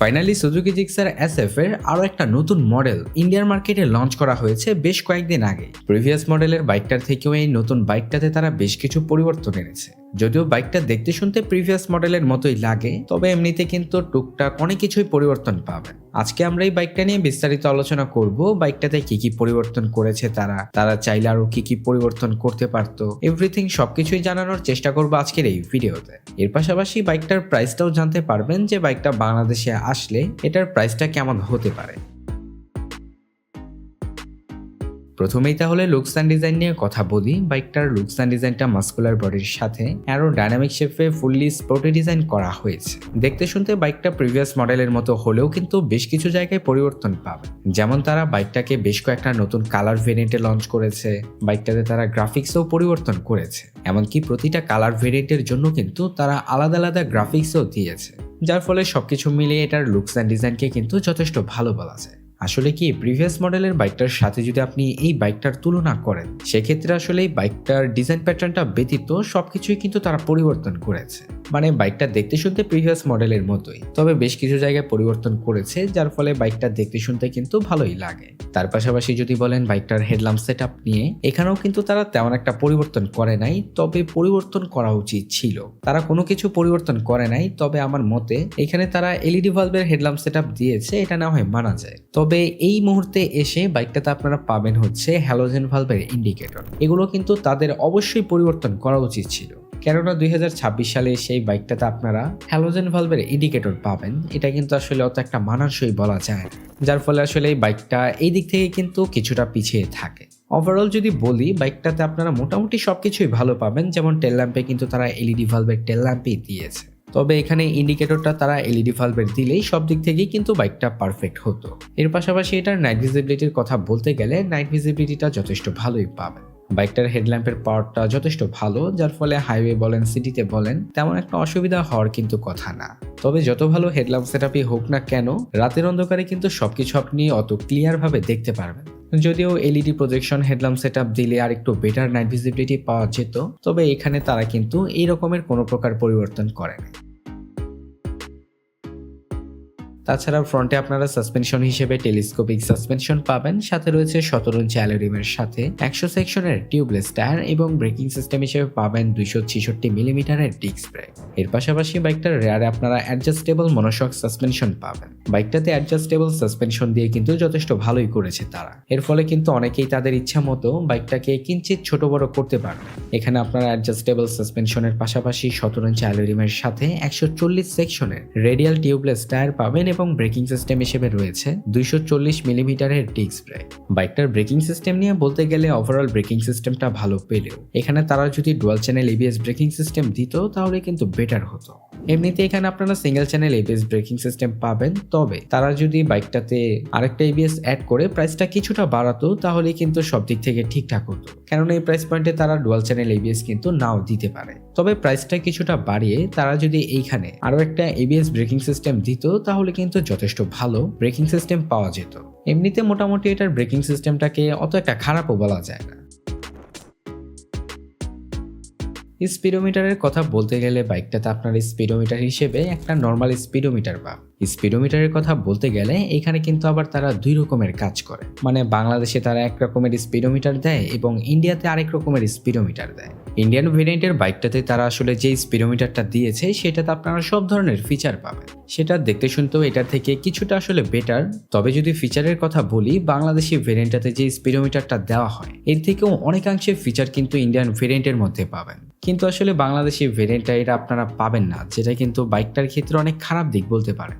Finally Suzuki Gixxer S F এর আরও একটা নতুন মডেল ইন্ডিয়ান মার্কেটে লঞ্চ করা হয়েছে বেশ কয়েকদিন আগে। প্রিভিয়াস মডেলের বাইকটার থেকেও এই নতুন বাইকটাতে তারা বেশ কিছু পরিবর্তন এনেছে। যদিও বাইকটা দেখতে শুনতে প্রিভিয়াস মডেলের মতোই লাগে, তবে এমনিতে কিন্তু টুকটাক অনেক কিছুই পরিবর্তন পাবেন আজকে আমরা এই বাইকটা নিয়ে বিস্তারিত আলোচনা করব, বাইকটাতে কি কি পরিবর্তন করেছে তারা তারা চাইলে আরও কি কি পরিবর্তন করতে পারতো এভরিথিং সবকিছুই জানানোর চেষ্টা করব আজকের এই ভিডিওতে এর পাশাপাশি বাইকটার প্রাইসটাও জানতে পারবেন যে বাইকটা বাংলাদেশে আসলে এটার প্রাইসটা কেমন হতে পারে। প্রথমেই তাহলে লুকস অ্যান্ড ডিজাইন নিয়ে কথা বলি। বাইকটার লুকস অ্যান্ড ডিজাইনটা মাস্কুলার বডির সাথে অ্যারো ডাইনামিক শেপে ফুললি স্পোর্টি ডিজাইন করা হয়েছে। দেখতে শুনতে বাইকটা প্রিভিয়াস মডেলের মতো হলেও কিন্তু বেশ কিছু জায়গায় পরিবর্তন পাবে। যেমন তারা বাইকটাকে বেশ কয়েকটা নতুন কালার ভেরিয়েন্টে লঞ্চ করেছে, বাইকটাতে তারা গ্রাফিক্সও পরিবর্তন করেছে। এমনকি প্রতিটা কালার ভেরিয়েন্টের জন্য কিন্তু তারা আলাদা আলাদা গ্রাফিক্সও দিয়েছে। যার ফলে সবকিছু মিলিয়ে এটার লুকস অ্যান্ড ডিজাইনকে কিন্তু যথেষ্ট ভালো বলা যায়। আসলে কি প্রিভিয়াস মডেলের বাইকটার সাথে যদি আপনি এই বাইকটার তুলনা করেন, সেক্ষেত্রে আসলে এই বাইকটার ডিজাইন প্যাটার্নটা ব্যতীত সব কিছুই কিন্তু তারা পরিবর্তন করেছে। মানে বাইকটা দেখতে শুনতে প্রিভিয়াস মডেলের মতোই, তবে বেশ কিছু জায়গায় পরিবর্তন করেছে, যার ফলে বাইকটা দেখতে শুনতে কিন্তু ভালোই লাগে। তার পাশাপাশি যদি বলেন বাইকটার হেডলাম সেট আপ নিয়ে, এখানেও কিন্তু তারা তেমন একটা পরিবর্তন করে নাই, তবে পরিবর্তন করা উচিত ছিল। তারা কোনো কিছু পরিবর্তন করে নাই, তবে আমার মতে এখানে তারা এলইডি ভালভের হেডলাম সেট দিয়েছে, এটা না হয় মানা যায়। তবে এই মুহূর্তে এসে বাইকটাতে আপনারা পাবেন হচ্ছে হ্যালোজেন ভালভের ইন্ডিকেটর এগুলো কিন্তু তাদের অবশ্যই পরিবর্তন করা উচিত ছিল। কেননা দুই হাজার ছাব্বিশ সালে সেই বাইকটাতে আপনারা হ্যালোজেন ভালভের ইন্ডিকেটর পাবেন। এটা কিন্তু আসলে অত একটা মানানসই বলা যায় যার ফলে আসলে এই বাইকটা এই দিক থেকে কিন্তু কিছুটা পিছিয়ে থাকে। ওভারঅল যদি বলি বাইকটাতে আপনারা মোটামুটি সবকিছুই ভালো পাবেন। যেমন টেল ল্যাম্পে কিন্তু তারা এলইডি ভালভের টেল ল্যাম্পই দিয়েছে। তবে এখানে ইন্ডিকেটরটা তারা এলইডি ভালভের দিলেই সব দিক থেকেই কিন্তু বাইকটা পারফেক্ট হতো। এর পাশাপাশি এটার নাইট ভিজিবিলিটির কথা বলতে গেলে নাইট ভিজিবিলিটিটা যথেষ্ট ভালোই পাবেন বাইকটার হেডল্যাম্পের পাওয়ারটা যথেষ্ট ভালো, যার ফলে হাইওয়ে বলেন সিটিতে বলেন, তেমন একটা অসুবিধা হওয়ার কিন্তু কথা না। তবে যত ভালো হেডল্যাম্প সেটআপই হোক না কেন, রাতের অন্ধকারে কিন্তু সবকিছু আপনি অত ক্লিয়ার ভাবে দেখতে পারবেন। যদিও এলইডি প্রজেকশন হেডল্যাম্প সেটআপ দিলে আর একটু বেটার নাইট ভিজিবিলিটি পাওয়া যেত, তবে এখানে তারা কিন্তু এই রকমের কোনো প্রকার পরিবর্তন করেনি তাছাড়া ফ্রন্টে আপনারা সাসপেনশন হিসেবে টেলিস্কোপিক সাসপেনশন পাবেন, সাথে রয়েছে সতেরো ইঞ্চি অ্যালোরিমের সাথে একশো সেকশনের টিউবলেস টায়ার এবং ব্রেকিং সিস্টেম হিসেবে পাবেন দুইশো ছেষট্টি মিলিমিটারের ডিস্ক ব্রেক এর পাশাপাশি বাইকটার রেয়ারে আপনারা অ্যাডজাস্টেবল মনোশক সাসপেনশন পাবেন। বাইকটাতে অ্যাডজাস্টেবল সাসপেনশন দিয়ে কিন্তু যথেষ্ট ভালোই করেছে তারা। এর ফলে কিন্তু অনেকেই তাদের ইচ্ছা মতো বাইকটাকে কিঞ্চিত ছোট বড় করতে পারবে এখানে আপনারা অ্যাডজাস্টেবল সাসপেনশনের পাশাপাশি সতেরো ইঞ্চি অ্যালোরিমের সাথে একশো চল্লিশ সেকশনের রেডিয়াল টিউবলেস টায়ার পাবেন এবং ব্রেকিং সিস্টেম হিসেবে রয়েছে দুইশো চল্লিশ মিলিমিটারের ডিস্ক ব্রেক বাইকটার ব্রেকিং সিস্টেম নিয়ে বলতে গেলে ওভারঅল ব্রেকিং সিস্টেমটা ভালো পেলেও। এখানে তারা যদি dual channel ABS braking system দিত, তাহলে কিন্তু বেটার হতো। এমনিতে এখানে আপনারা single channel ABS braking system পাবেন, তবে তারা যদি বাইকটাতে আরেকটা এবিএস অ্যাড করে প্রাইসটা কিছুটা বাড়াতো, তাহলে কিন্তু সব দিক থেকে ঠিকঠাক হতো। কেননা এই প্রাইস পয়েন্টে তারা ডুয়াল চ্যানেল এবিএস কিন্তু নাও দিতে পারে। তবে প্রাইসটা কিছুটা বাড়িয়ে তারা যদি এইখানে আরও একটা এবিএস ব্রেকিং সিস্টেম দিত, তাহলে কিন্তু যথেষ্ট ভালো ব্রেকিং সিস্টেম পাওয়া যেত। এমনিতে মোটামুটি এটার ব্রেকিং সিস্টেমটাকে অত একটা খারাপও বলা যায় না। স্পিডোমিটারের কথা বলতে গেলে বাইকটাতে আপনার স্পিডোমিটার হিসেবে একটা নর্মাল স্পিডোমিটার পাব স্পিডোমিটারের কথা বলতে গেলে এখানে কিন্তু আবার তারা দুই রকমের কাজ করে। মানে বাংলাদেশে তারা এক রকমের স্পিডোমিটার দেয় এবং ইন্ডিয়াতে আরেক রকমের স্পিডোমিটার দেয়। ইন্ডিয়ান ভেরিয়েন্টের বাইকটাতে তারা আসলে যে স্পিডোমিটারটা দিয়েছে, সেটাতে আপনারা সব ধরনের ফিচার পাবেন। সেটা দেখতে শুনতেও এটা থেকে কিছুটা আসলে বেটার তবে যদি ফিচারের কথা বলি, বাংলাদেশি ভেরিয়েন্টটাতে যে স্পিডোমিটারটা দেওয়া হয়, এর থেকেও অনেকাংশে ফিচার কিন্তু ইন্ডিয়ান ভেরিয়েন্টের মধ্যে পাবেন। কিন্তু আসলে বাংলাদেশি ভেরিয়েন্টটা এটা আপনারা পাবেন না, যেটা কিন্তু বাইকটার ক্ষেত্রে অনেক খারাপ দিক বলতে পারেন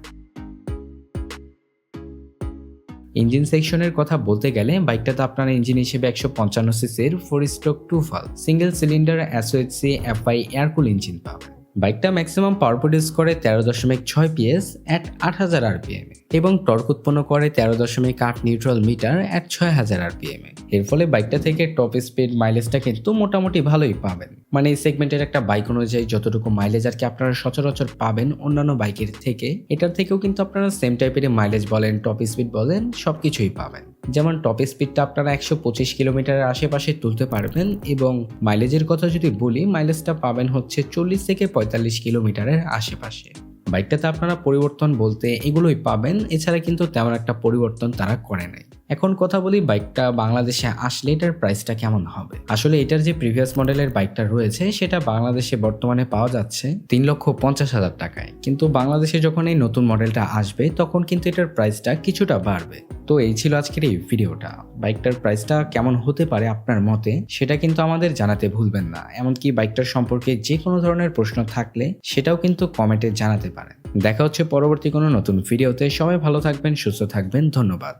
ইঞ্জিন সেকশনের কথা বলতে গেলে বাইকটাতে আপনার ইঞ্জিন হিসেবে একশো পঞ্চান্ন সিসির ফোর স্ট্রোক টু ফাল single cylinder SOHC FI air cool engine পাবেন। বাইকটা ম্যাক্সিমাম পাওয়ার প্রডিউস করে তেরো দশমিক ছয় পিএস অ্যাট আট হাজার আরপিএম এবং টর্ক উৎপন্ন করে তেরো দশমিক আট নিউট্রাল মিটার অ্যাট ছয় হাজার আরপিএম এর ফলে বাইকটা থেকে টপ স্পিড মাইলেজটা কিন্তু মোটামুটি ভালোই পাবেন। মানে এই সেগমেন্টের একটা বাইক অনুযায়ী যতটুকু মাইলেজ আর কি আপনারা সচরাচর পাবেন অন্যান্য বাইকের থেকে, এটার থেকেও কিন্তু আপনারা সেম টাইপের মাইলেজ বলেন টপ স্পিড বলেন সব কিছুই পাবেন। যেমন টপ স্পিডটা আপনারা একশো পঁচিশ কিলোমিটারের আশেপাশে তুলতে পারবেন এবং মাইলেজের কথা যদি বলি মাইলেজটা পাবেন হচ্ছে চল্লিশ থেকে পঁয়তাল্লিশ কিলোমিটারের আশেপাশে। বাইকটাতে আপনারা পরিবর্তন বলতে এগুলোই পাবেন, এছাড়া কিন্তু তেমন একটা পরিবর্তন তারা করে নাই। এখন কথা বলি বাইকটা বাংলাদেশে আসলে এটার প্রাইসটা কেমন হবে? আসলে এটার যে প্রিভিয়াস মডেলের বাইকটা রয়েছে, সেটা বাংলাদেশে বর্তমানে পাওয়া যাচ্ছে তিন লক্ষ পঞ্চাশ হাজার টাকায়। কিন্তু বাংলাদেশে যখন এই নতুন মডেলটা আসবে, তখন কিন্তু এটার প্রাইসটা কিছুটা বাড়বে। তো এই ছিল আজকের এই ভিডিওটা বাইকটার প্রাইসটা কেমন হতে পারে আপনার মতে, সেটা কিন্তু আমাদের জানাতে ভুলবেন না। এমনকি বাইকটার সম্পর্কে যে কোনো ধরনের প্রশ্ন থাকলে, সেটাও কিন্তু কমেন্টে জানাতে পারেন। দেখা হচ্ছে পরবর্তী কোনো নতুন ভিডিওতে সবাই ভালো থাকবেন, সুস্থ থাকবেন। ধন্যবাদ।